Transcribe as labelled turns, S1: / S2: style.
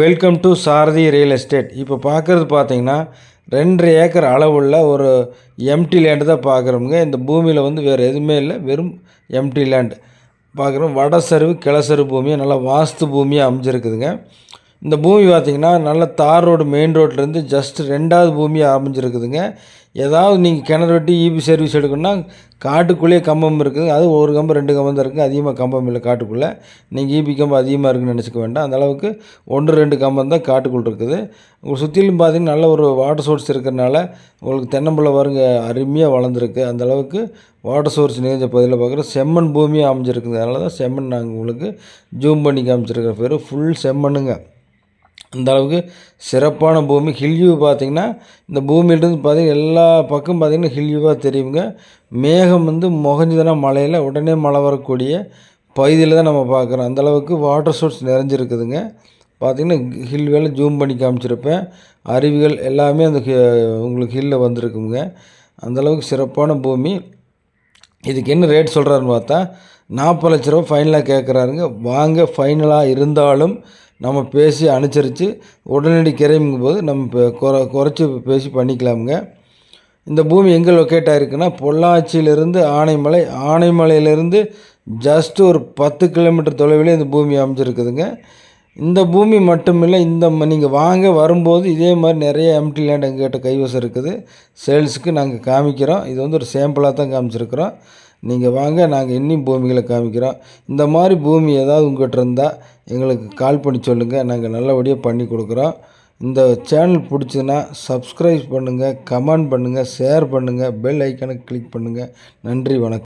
S1: Welcome to Sarathi real estate இப்போ பார்க்குறது பார்த்தீங்கன்னா ரெண்டரை ஏக்கர் அளவுள்ள ஒரு எம்டி லேண்டு தான் பார்க்குறோமுங்க. இந்த பூமியில் வந்து வேறு எதுவுமே இல்லை. வெறும் எம்டி லேண்ட் பார்க்குறோம். வட சரிவு கிளசரு பூமியாக நல்லா வாஸ்து பூமியாக அமைஞ்சிருக்குதுங்க. இந்த பூமி பார்த்திங்கன்னா நல்ல தார் ரோடு மெயின் ரோட்லேருந்து ஜஸ்ட் ரெண்டாவது பூமியாக அமைஞ்சிருக்குதுங்க. ஏதாவது நீங்கள் கிணறு வெட்டி ஈபி சர்வீஸ் எடுக்கணும்னா காட்டுக்குள்ளேயே கம்பம் இருக்குது. அது ஒரு கம்பம் ரெண்டு கம்பம் தான் இருக்குது. அதிகமாக கம்பம் இல்லை காட்டுக்குள்ளே. நீங்கள் ஈபி கம்பம் அதிகமாக இருக்குன்னு நினச்சிக்க வேண்டாம். அந்த அளவுக்கு ஒன்று ரெண்டு கம்பம் தான் காட்டுக்குள்ளே இருக்குது. உங்களுக்கு சுற்றிலும் பார்த்தீங்கன்னா நல்ல ஒரு வாட்டர் சோர்ஸ் இருக்கிறனால உங்களுக்கு தென்னம்பிள்ளை வருங்க அருமையாக வளர்ந்துருக்கு. அந்தளவுக்கு வாட்டர் சோர்ஸ் நிறைஞ்ச பகுதியில் பார்க்குற செம்மண் பூமியாக அமைஞ்சிருக்குது. அதனால தான் செம்மண் நாங்கள் உங்களுக்கு ஜூம் பண்ணி காமிச்சிருக்கிற பேர். ஃபுல் செம்மண்ணுங்க. அந்த அளவுக்கு சிறப்பான பூமி. ஹில் வியூ பார்த்திங்கன்னா இந்த பூமியிலிருந்து பார்த்திங்கன்னா எல்லா பக்கம் பார்த்திங்கன்னா ஹில் வியூவாக தெரியுங்க. மேகம் வந்து முகஞ்சதுன்னா மழையில் உடனே மழை வரக்கூடிய பகுதியில் தான் நம்ம பார்க்குறோம். அந்தளவுக்கு வாட்டர் சோர்ஸ் நிறைஞ்சிருக்குதுங்க. பார்த்திங்கன்னா ஹில் வேலை ஜூம் பண்ணி காமிச்சிருப்பேன். அருவிகள் எல்லாமே அந்த உங்களுக்கு ஹில்லில் வந்திருக்குங்க. அந்தளவுக்கு சிறப்பான பூமி. இதுக்கு என்ன ரேட் சொல்கிறாருன்னு பார்த்தா நாற்பது லட்ச ரூபா ஃபைனலாக கேட்குறாருங்க. வாங்க ஃபைனலாக இருந்தாலும் நம்ம பேசி அனுசரித்து உடனடி கிரைங்கும் போது நம்ம குறை குறைச்சி பேசி பண்ணிக்கலாமுங்க. இந்த பூமி எங்கே லொக்கேட் ஆகிருக்குன்னா பொள்ளாச்சியிலேருந்து ஆனைமலை ஆனைமலையிலேருந்து ஜஸ்ட் ஒரு பத்து கிலோமீட்டர் தொலைவில் இந்த பூமி அமைஞ்சிருக்குதுங்க. இந்த பூமி மட்டும் இல்லை இந்த நீங்கள் வாங்க வரும்போது இதே மாதிரி நிறைய எம்டி லேண்ட் எங்ககிட்ட கைவசம் இருக்குது. சேல்ஸுக்கு நாங்கள் காமிக்கிறோம். இது வந்து ஒரு சேம்பிளாக தான் காமிச்சிருக்கிறோம். நீங்கள் வாங்க நாங்கள் இன்னும் பூமிகளை காமிக்கிறோம். இந்த மாதிரி பூமி ஏதாவது உங்கள்கிட்ட இருந்தால் எங்களுக்கு கால் பண்ணி சொல்லுங்கள் நாங்கள் நல்லபடியாக பண்ணி கொடுக்குறோம். இந்த சேனல் பிடிச்சதுன்னா சப்ஸ்கிரைப் பண்ணுங்கள் கமெண்ட் பண்ணுங்கள் ஷேர் பண்ணுங்கள் பெல் ஐக்கனை கிளிக் பண்ணுங்கள் நன்றி வணக்கம்.